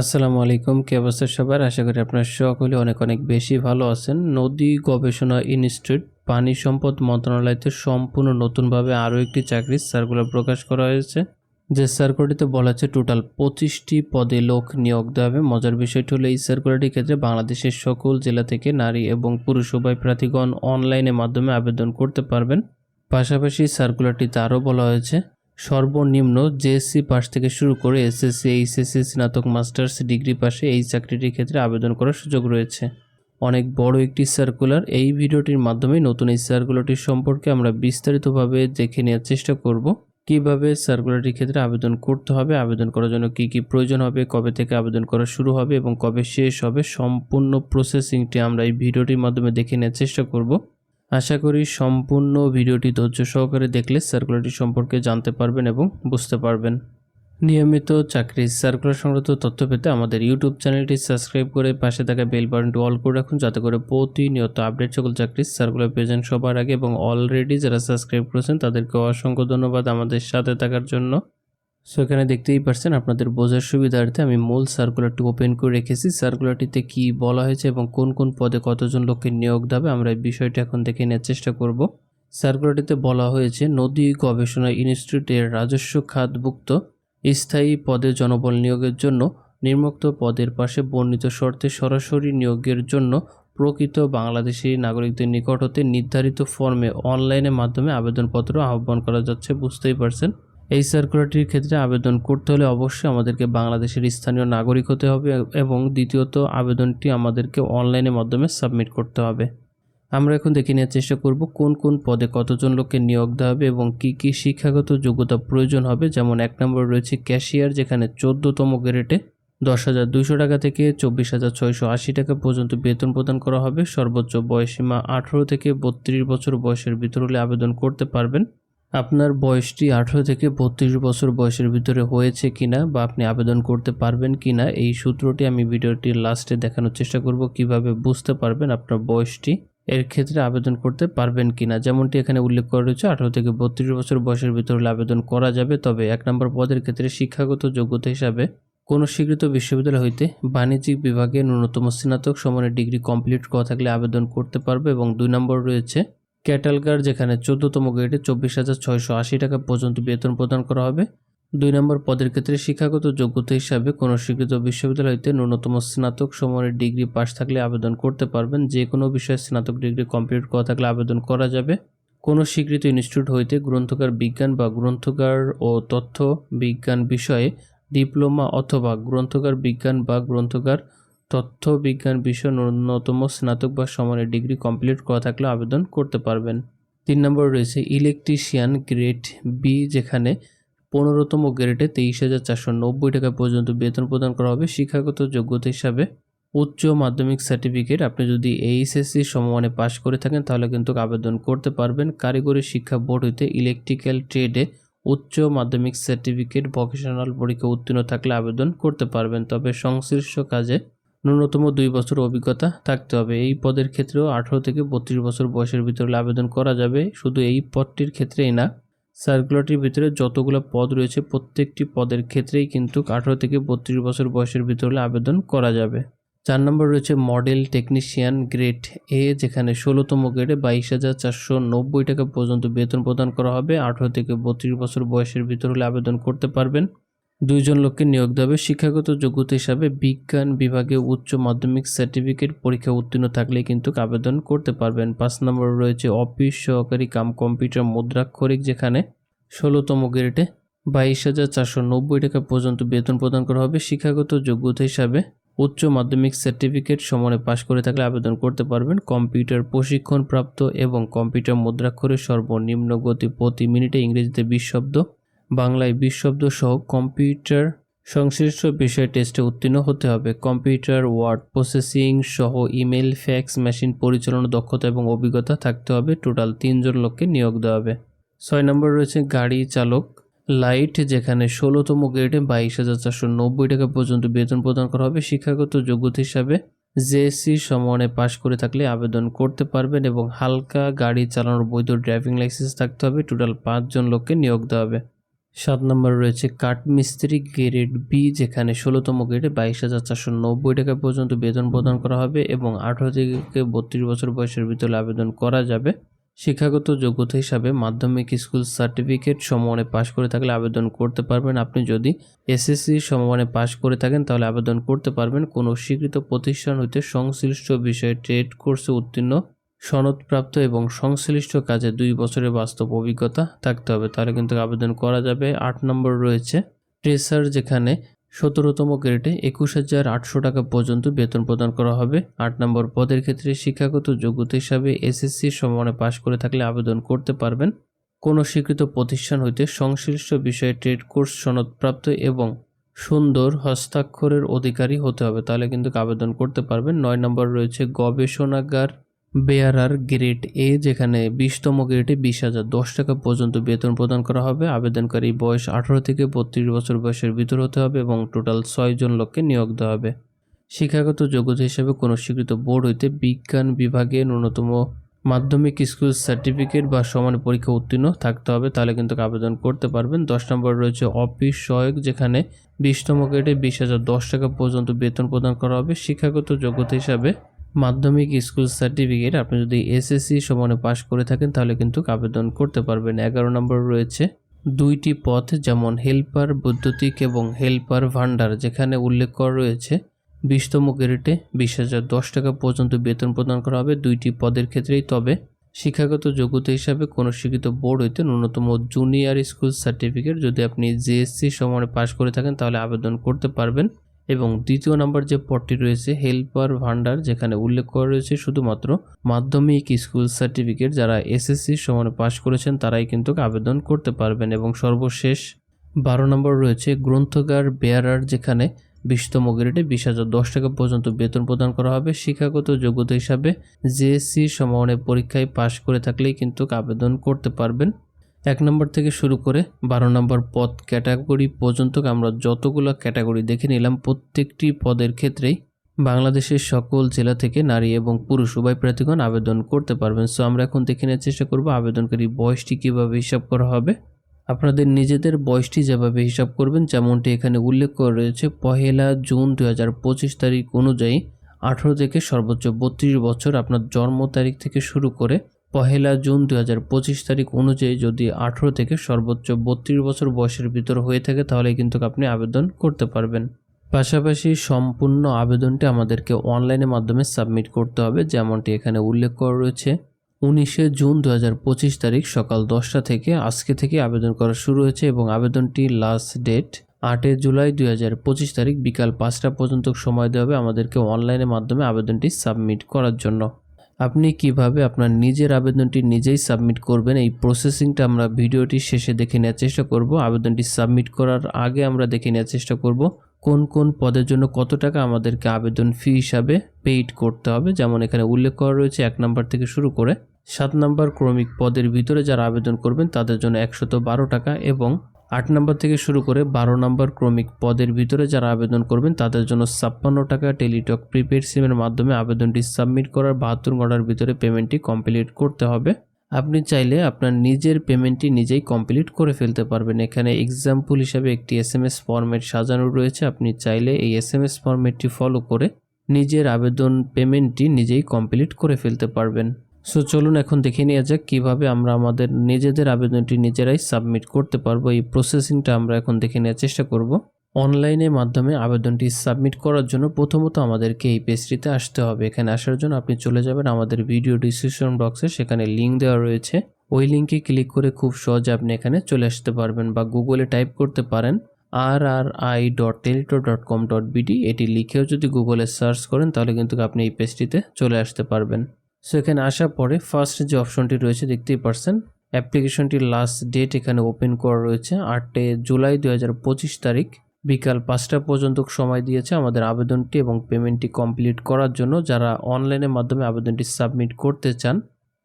আসসালামু আলাইকুম, কি অবস্থা সবার? আশা করি আপনার সকলে অনেক অনেক বেশি ভালো আছেন। নদী গবেষণা ইনস্টিটিউট পানি সম্পদ মন্ত্রণালয়তে সম্পূর্ণ নতুনভাবে আরও একটি চাকরির সার্কুলার প্রকাশ করা হয়েছে, যে সার্কুলারটিতে বলা আছে টোটাল পঁচিশটি পদে লোক নিয়োগ দেওয়া হবে। মজার বিষয়টি হলো, এই সার্কুলারটির ক্ষেত্রে বাংলাদেশের সকল জেলা থেকে নারী এবং পুরুষ উভয় প্রার্থীগণ অনলাইনের মাধ্যমে আবেদন করতে পারবেন। পাশাপাশি সার্কুলারটিতে আরও বলা হয়েছে সর্বনিম্ন জেএসসি পাস থেকে শুরু করে এসএসসি এইচএসসি স্নাতক মাস্টার্স ডিগ্রি পাশে এই চাকরিটির ক্ষেত্রে আবেদন করার সুযোগ রয়েছে। অনেক বড় একটি সার্কুলার এই ভিডিওটির মাধ্যমে নতুন এই সার্কুলারটির সম্পর্কে আমরা বিস্তারিতভাবে দেখে নেওয়ার চেষ্টা করব। কীভাবে সার্কুলারটির ক্ষেত্রে আবেদন করতে হবে, আবেদন করার জন্য কি কি প্রয়োজন হবে, কবে থেকে আবেদন করা শুরু হবে এবং কবে শেষ হবে, সম্পূর্ণ প্রসেসিংটি আমরা এই ভিডিওটির মাধ্যমে দেখে নেওয়ার চেষ্টা করব। আশা করি সম্পূর্ণ ভিডিওটি ধৈর্য সহকারে দেখলে সার্কুলারটি সম্পর্কে জানতে পারবেন এবং বুঝতে পারবেন। নিয়মিত চাকরির সার্কুলার সংক্রান্ত তথ্য পেতে আমাদের ইউটিউব চ্যানেলটি সাবস্ক্রাইব করে পাশে থাকা বেল বাটনটি অল করে রাখুন, যাতে করে প্রতিনিয়ত আপডেট সকল চাকরির সার্কুলার পেয়েছেন সবার আগে এবং অলরেডি যারা সাবস্ক্রাইব করেছেন, তাদেরকে অসংখ্য ধন্যবাদ আমাদের সাথে থাকার জন্য। সো এখানে দেখতেই পারছেন আপনাদের বোঝার সুবিধার্থে আমি মূল সার্কুলারটি ওপেন করে রেখেছি। সার্কুলারটিতে কি বলা হয়েছে এবং কোন কোন পদে কতজন লোককে নিয়োগ দেবে আমরা এই বিষয়টি এখন দেখে নেওয়ার চেষ্টা করব। সার্কুলারটিতে বলা হয়েছে, নদী গবেষণা ইনস্টিটিউটের রাজস্ব খাতভুক্ত স্থায়ী পদে জনবল নিয়োগের জন্য, নির্মুক্ত পদের পাশে বর্ণিত শর্তে সরাসরি নিয়োগের জন্য প্রকৃত বাংলাদেশি নাগরিকদের নিকট হতে নির্ধারিত ফর্মে অনলাইনের মাধ্যমে আবেদনপত্র আহ্বান করা যাচ্ছে, বুঝতেই পারছেন। এই সার্কুলারটির ক্ষেত্রে আবেদন করতে হলে অবশ্যই আমাদেরকে বাংলাদেশের স্থানীয় নাগরিক হতে হবে এবং দ্বিতীয়ত আবেদনটি আমাদেরকে অনলাইনের মাধ্যমে সাবমিট করতে হবে। আমরা এখন দেখে নেওয়ার চেষ্টা করব কোন কোন পদে কতজন লোককে নিয়োগ দেওয়া হবে এবং কি কি শিক্ষাগত যোগ্যতা প্রয়োজন হবে। যেমন এক নম্বর রয়েছে ক্যাশিয়ার যেখানে চোদ্দতম গ্রেডে দশ হাজার দুইশো টাকা থেকে চব্বিশ হাজার ছয়শো আশি টাকা পর্যন্ত বেতন প্রদান করা হবে। সর্বোচ্চ বয়সীমা আঠেরো থেকে বত্রিশ বছর বয়সের ভিতর হলে আবেদন করতে পারবেন। আপনার বয়সটি আঠারো থেকে বত্রিশ বছর বয়সের ভিতরে হয়েছে কিনা বা আপনি আবেদন করতে পারবেন কিনা, এই সূত্রটি আমি ভিডিওটির লাস্টে দেখানোর চেষ্টা করব কীভাবে বুঝতে পারবেন আপনার বয়সটি, এর ক্ষেত্রে আবেদন করতে পারবেন কিনা। যেমনটি এখানে উল্লেখ করা রয়েছে, আঠারো থেকে বত্রিশ বছর বয়সের ভিতরে আবেদন করা যাবে, তবে এক নম্বর পদের ক্ষেত্রে শিক্ষাগত যোগ্যতা হিসাবে কোনো স্বীকৃত বিশ্ববিদ্যালয় হইতে বাণিজ্যিক বিভাগে ন্যূনতম স্নাতক সমানের ডিগ্রি কমপ্লিট করা থাকলে আবেদন করতে পারবে এবং দুই নম্বর রয়েছে ক্যাটালগার যেখানে চোদ্দতম গ্রেডে চব্বিশ হাজার ছয়শো আশি টাকা পর্যন্ত বেতন প্রদান করা হবে। দুই নম্বর পদের ক্ষেত্রে শিক্ষাগত যোগ্যতা হিসাবে কোনো স্বীকৃত বিশ্ববিদ্যালয় হইতে ন্যূনতম স্নাতক সময়ের ডিগ্রি পাস থাকলে আবেদন করতে পারবেন। যে কোনো বিষয়ে স্নাতক ডিগ্রি কমপ্লিট করা থাকলে আবেদন করা যাবে। কোনো স্বীকৃত ইনস্টিটিউট হইতে গ্রন্থকার বিজ্ঞান বা গ্রন্থকার ও তথ্য বিজ্ঞান বিষয়ে ডিপ্লোমা অথবা গ্রন্থকার বিজ্ঞান বা গ্রন্থকার তথ্য বিজ্ঞান বিষয়ে ন্যূনতম স্নাতক বা সমানের ডিগ্রি কমপ্লিট করা থাকলে আবেদন করতে পারবেন। তিন নম্বর রয়েছে ইলেকট্রিশিয়ান গ্রেড বি যেখানে পনেরোতম গ্রেডে তেইশ হাজার চারশো নব্বই টাকা পর্যন্ত বেতন প্রদান করা হবে। শিক্ষাগত যোগ্যতা হিসাবে উচ্চ মাধ্যমিক সার্টিফিকেট আপনি যদি এইচএসসি সমমানে পাশ করে থাকেন, তাহলে কিন্তু আবেদন করতে পারবেন। কারিগরি শিক্ষা বোর্ড হইতে ইলেকট্রিক্যাল ট্রেডে উচ্চ মাধ্যমিক সার্টিফিকেট ভোকেশনাল পরীক্ষা উত্তীর্ণ থাকলে আবেদন করতে পারবেন। তবে সংশ্লিষ্ট কাজে ন্যূনতম দুই বছর অভিজ্ঞতা থাকতে হবে। এই পদের ক্ষেত্রেও আঠারো থেকে বত্রিশ বছর বয়সের ভিতরে আবেদন করা যাবে। শুধু এই পদটির ক্ষেত্রেই না, সার্কুলারটির ভিতরে যতগুলো পদ রয়েছে প্রত্যেকটি পদের ক্ষেত্রেই কিন্তু আঠারো থেকে বত্রিশ বছর বয়সের ভিতরে আবেদন করা যাবে। চার নম্বর রয়েছে মডেল টেকনিশিয়ান গ্রেড এ, যেখানে ষোলোতম গ্রেডে বাইশ হাজার চারশো নব্বই টাকা পর্যন্ত বেতন প্রদান করা হবে। আঠারো থেকে বত্রিশ বছর বয়সের ভিতর হলে আবেদন করতে পারবেন। দুইজন লোককে নিয়োগ দেবে শিক্ষাগত যোগ্যতা হিসাবে বিজ্ঞান বিভাগে উচ্চ মাধ্যমিক সার্টিফিকেট পরীক্ষা উত্তীর্ণ থাকলে কিন্তু আবেদন করতে পারবেন। পাঁচ নম্বর রয়েছে অফিস সহকারী কাম কম্পিউটার মুদ্রাক্ষরিক, যেখানে ষোলোতম গ্রেডে বাইশ হাজার চারশো নব্বই টাকা পর্যন্ত বেতন প্রদান করা হবে। শিক্ষাগত যোগ্যতা হিসাবে উচ্চ মাধ্যমিক সার্টিফিকেট সমানে পাশ করে থাকলে আবেদন করতে পারবেন। কম্পিউটার প্রশিক্ষণ প্রাপ্ত এবং কম্পিউটার মুদ্রাক্ষরের সর্বনিম্ন গতি প্রতি মিনিটে ইংরেজিতে বিশ শব্দ বাংলায় বিশ শব্দ সহ কম্পিউটার সংশ্লিষ্ট বিষয় টেস্টে উত্তীর্ণ হতে হবে। কম্পিউটার, ওয়ার্ড প্রসেসিং সহ ইমেল ফ্যাক্স, মেশিন পরিচালনা, দক্ষতা এবং অভিজ্ঞতা থাকতে হবে। টোটাল তিনজন লোককে নিয়োগ দেওয়া হবে। ছয় নম্বর রয়েছে গাড়ি চালক। লাইট, যেখানে ষোলোতম গ্রেডে বাইশ হাজার চারশো নব্বই টাকা পর্যন্ত বেতন প্রদান করা হবে। শিক্ষাগত যোগ্যতা হিসাবে জেএসসি সমানে পাশ করে থাকলে আবেদন করতে পারবেন এবং হালকা গাড়ি চালানোর বৈধ ড্রাইভিং লাইসেন্স থাকতে হবে। টোটাল পাঁচজন লোককে নিয়োগ দেওয়া হবে। সাত নম্বর রয়েছে কাঠমিস্ত্রি গ্রেড বি যেখানে ষোলোতম গ্রেডে বাইশ হাজার চারশো নব্বই টাকা পর্যন্ত বেতন প্রদান করা হবে এবং আঠারো থেকে বত্রিশ বছর বয়সের ভিতরে আবেদন করা যাবে। শিক্ষাগত যোগ্যতা হিসাবে মাধ্যমিক স্কুল সার্টিফিকেট সমমানে পাশ করে থাকলে আবেদন করতে পারবেন। আপনি যদি এসএসসি সমমানে পাশ করে থাকেন, তাহলে আবেদন করতে পারবেন। কোনো স্বীকৃত প্রতিষ্ঠান হইতে সংশ্লিষ্ট বিষয়ে ট্রেড কোর্সে উত্তীর্ণ সনদপ্রাপ্ত এবং সংশ্লিষ্ট কাজে দুই বছরের বাস্তব অভিজ্ঞতা থাকতে হবে। তাহলে কিন্তু আবেদন করা যাবে। আট নম্বর রয়েছে, ট্রেসার যেখানে সতেরোতম গ্রেডে একুশ হাজার আটশো টাকা পর্যন্ত বেতন প্রদান করা হবে। আট নম্বর, পদের ক্ষেত্রে শিক্ষাগত যোগ্যতা হিসাবে এসএসসি সমানে পাশ করে থাকলে আবেদন করতে পারবেন। কোনো স্বীকৃত প্রতিষ্ঠান হইতে সংশ্লিষ্ট বিষয়ে ট্রেড কোর্স সনদপ্রাপ্ত এবং সুন্দর হস্তাক্ষরের অধিকারী হতে হবে। তাহলে কিন্তু আবেদন করতে পারবেন। নয় নম্বর রয়েছে, গবেষণাগার বেয়ারার গ্রেড এ, যেখানে বিশতম গ্রেডে বিশ হাজার দশ টাকা পর্যন্ত বেতন প্রদান করা হবে। আবেদনকারী বয়স আঠারো থেকে বত্রিশ বছর বয়সের ভিতর হতে হবে এবং টোটাল ছয় জন লোককে নিয়োগ দেওয়া হবে। শিক্ষাগত যোগ্যতা হিসেবে কোনো স্বীকৃত বোর্ড হইতে বিজ্ঞান বিভাগে ন্যূনতম মাধ্যমিক স্কুল সার্টিফিকেট বা সমান পরীক্ষা উত্তীর্ণ থাকতে হবে। তাহলে কিন্তু আবেদন করতে পারবেন। দশ নম্বর রয়েছে অফিস সহায়ক, যেখানে বিশতম গ্রেডে বিশ হাজার দশ টাকা পর্যন্ত বেতন প্রদান করা হবে। শিক্ষাগত যোগ্যতা হিসাবে মাধ্যমিক স্কুল সার্টিফিকেট, আপনি যদি এসএসসি সমানে পাশ করে থাকেন, তাহলে কিন্তু আবেদন করতে পারবেন। এগারো নম্বর রয়েছে, দুইটি পথ যেমন হেল্পার বৈদ্যুতিক এবং হেল্পার ভান্ডার যেখানে উল্লেখ করা রয়েছে, বিশতম গ্রেডে বিশ হাজার দশ টাকা পর্যন্ত বেতন প্রদান করা হবে দুইটি পদের ক্ষেত্রেই। তবে শিক্ষাগত যোগ্যতা হিসাবে কোনো শিক্ষিত বোর্ড হইতে ন্যূনতম জুনিয়র স্কুল সার্টিফিকেট যদি আপনি জেএসসি সমানে পাশ করে থাকেন, তাহলে আবেদন করতে পারবেন। এবং দ্বিতীয় নাম্বার যে পদটি রয়েছে, হেল্পার ভান্ডার, যেখানে উল্লেখ করা রয়েছে শুধুমাত্র মাধ্যমিক স্কুল সার্টিফিকেট, যারা এসএসসি সমানে পাশ করেছেন, তারাই কিন্তু আবেদন করতে পারবেন। এবং সর্বশেষ বারো নম্বর রয়েছে গ্রন্থগার বেয়ারার, যেখানে বিশতম গ্রেডে বিশ হাজার দশ টাকা পর্যন্ত বেতন প্রদান করা হবে। শিক্ষাগত যোগ্যতা হিসাবে জেএসসি সমানের পরীক্ষায় পাশ করে থাকলেই কিন্তু আবেদন করতে পারবেন। এক নম্বর থেকে শুরু করে বারো নম্বর পদ ক্যাটাগরি পর্যন্ত আমরা যতগুলো ক্যাটাগরি দেখে নিলাম, প্রত্যেকটি পদের ক্ষেত্রেই বাংলাদেশের সকল জেলা থেকে নারী এবং পুরুষ উভয় প্রার্থীগণ আবেদন করতে পারবেন। সো আমরা এখন দেখে নেওয়ার চেষ্টা করব আবেদনকারী বয়সটি কীভাবে হিসাব করা হবে। আপনাদের নিজেদের বয়সটি যেভাবে হিসাব করবেন, যেমনটি এখানে উল্লেখ করা রয়েছে, পহেলা জুন দু হাজার পঁচিশ তারিখ অনুযায়ী আঠেরো থেকে সর্বোচ্চ বত্রিশ বছর আপনার জন্ম তারিখ থেকে শুরু করে পহেলা জুন দু হাজার পঁচিশ তারিখ অনুযায়ী যদি আঠেরো থেকে সর্বোচ্চ বত্রিশ বছর বয়সের ভিতর হয়ে থাকে, তাহলে কিন্তু আপনি আবেদন করতে পারবেন। পাশাপাশি সম্পূর্ণ আবেদনটি আমাদেরকে অনলাইনের মাধ্যমে সাবমিট করতে হবে, যেমনটি এখানে উল্লেখ করা রয়েছে। উনিশে জুন দু হাজার পঁচিশ তারিখ সকাল দশটা থেকে আজকে থেকে আবেদন করা শুরু হয়েছে এবং আবেদনটি লাস্ট ডেট আটই জুলাই দু হাজার পঁচিশ তারিখ বিকাল পাঁচটা পর্যন্ত সময় দেওয়া হবে আমাদেরকে অনলাইনের মাধ্যমে আবেদনটি সাবমিট করার জন্য। আপনি কীভাবে আপনার নিজের আবেদনটি নিজেই সাবমিট করবেন? এই প্রসেসিংটা আমরা ভিডিওটি শেষে দেখে নেওয়ার চেষ্টা করব। আবেদনটি সাবমিট করার আগে আমরা দেখে নেওয়ার চেষ্টা করব কোন কোন পদের জন্য কত টাকা আমাদেরকে আবেদন ফি হিসাবে পেইড করতে হবে। যেমন এখানে উল্লেখ করা রয়েছে এক নাম্বার থেকে শুরু করে সাত নাম্বার ক্রমিক পদের ভিতরে যারা আবেদন করবেন তাদের জন্য একশত বারো টাকা এবং আট নম্বর থেকে শুরু করে বারো নম্বর ক্রমিক পদের ভিতরে যারা আবেদন করবেন, তাদের জন্য ছাপ্পান্ন টাকা টেলিটক প্রিপেড সিমের মাধ্যমে আবেদনটি সাবমিট করার বাহাত্তর ঘণ্টার ভিতরে পেমেন্টটি কমপ্লিট করতে হবে। আপনি চাইলে আপনার নিজের পেমেন্টটি নিজেই কমপ্লিট করে ফেলতে পারবেন। এখানে এক্সাম্পল হিসাবে একটি এস এম এস ফর্মেট সাজানো রয়েছে। আপনি চাইলে এই এস এম এস ফর্মেটটি ফলো করে নিজের আবেদন পেমেন্টটি নিজেই কমপ্লিট করে ফেলতে পারবেন। সো চলুন এখন দেখে নেওয়া যাক কীভাবে আমরা আমাদের নিজেদের আবেদনটি নিজেরাই সাবমিট করতে পারব। এই প্রসেসিংটা আমরা এখন দেখে নেওয়ার চেষ্টা করব। অনলাইনের মাধ্যমে আবেদনটি সাবমিট করার জন্য প্রথমত আমাদেরকে এই পেজটিতে আসতে হবে। এখানে আসার জন্য আপনি চলে যাবেন আমাদের ভিডিও ডিসক্রিপশন বক্সে সেখানে লিঙ্ক দেওয়া রয়েছে। ওই লিঙ্কে ক্লিক করে খুব সহজে আপনি এখানে চলে আসতে পারবেন বা গুগলে টাইপ করতে পারেন আর R I dot teletalk dot com dot BD এটি লিখেও যদি গুগলে সার্চ করেন তাহলে কিন্তু আপনি এই পেজটিতে চলে আসতে পারবেন। সো এখানে আসার পরে ফার্স্ট যে অপশনটি রয়েছে, দেখতেই পারছেন অ্যাপ্লিকেশনটির লাস্ট ডেট এখানে ওপেন করা রয়েছে, আটে জুলাই দু হাজার পঁচিশ তারিখ, বিকাল পাঁচটা পর্যন্ত সময় দিয়েছে আমাদের আবেদনটি এবং পেমেন্টটি কমপ্লিট করার জন্য। যারা অনলাইনের মাধ্যমে আবেদনটি সাবমিট করতে চান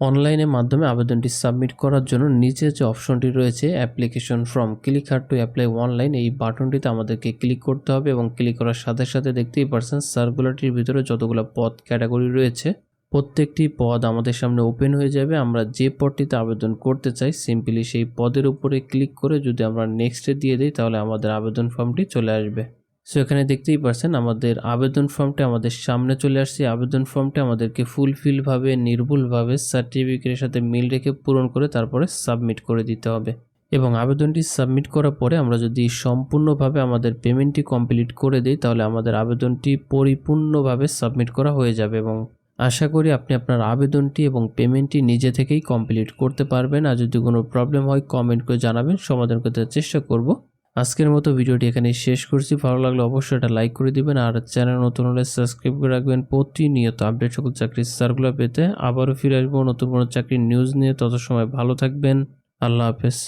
অনলাইনের মাধ্যমে আবেদনটি সাবমিট করার জন্য নিচে যে অপশনটি রয়েছে application form click here to apply online এই বাটনটিতে আমাদেরকে ক্লিক করতে হবে এবং ক্লিক করার সাথে সাথে দেখতেই পারছেন সার্কুলারটির ভিতরে যতগুলো পদ ক্যাটাগরি রয়েছে প্রত্যেকটি পদ আমাদের সামনে ওপেন হয়ে যাবে। আমরা যে পদটিতে আবেদন করতে চাই সিম্পলি সেই পদের উপরে ক্লিক করে যদি আমরা নেক্সটে দিয়ে দিই, তাহলে আমাদের আবেদন ফর্মটি চলে আসবে। সো এখানে দেখতেই পারছেন, আমাদের আবেদন ফর্মটি আমাদের সামনে চলে আসছে। আবেদন ফর্মটি আমাদেরকে ফুলফিলভাবে নির্ভুলভাবে সার্টিফিকেটের সাথে মিল রেখে পূরণ করে তারপরে সাবমিট করে দিতে হবে। এবং আবেদনটি সাবমিট করার পরে আমরা যদি সম্পূর্ণভাবে আমাদের পেমেন্টটি কমপ্লিট করে দিই, তাহলে আমাদের আবেদনটি পরিপূর্ণভাবে সাবমিট করা হয়ে যাবে এবং আশা করি আপনি আপনার আবেদনটি এবং পেমেন্টটি নিজে থেকেই কমপ্লিট করতে পারবেন। আর যদি কোনো প্রবলেম হয় কমেন্ট করে জানাবেন, সমাধান করতে চেষ্টা করব। আজকের মতো ভিডিওটি এখানে শেষ করছি। ভালো লাগলে অবশ্যই এটা লাইক করে দিবেন আর চ্যানেল নতুন হলে সাবস্ক্রাইব করে রাখবেন। প্রতিনিয়ত আপডেট সকল চাকরির সার্কুলার পেতে আবারও ফিরে আসব নতুন কোনো চাকরির নিউজ নিয়ে। তত সময় ভালো থাকবেন। আল্লাহ হাফেজ।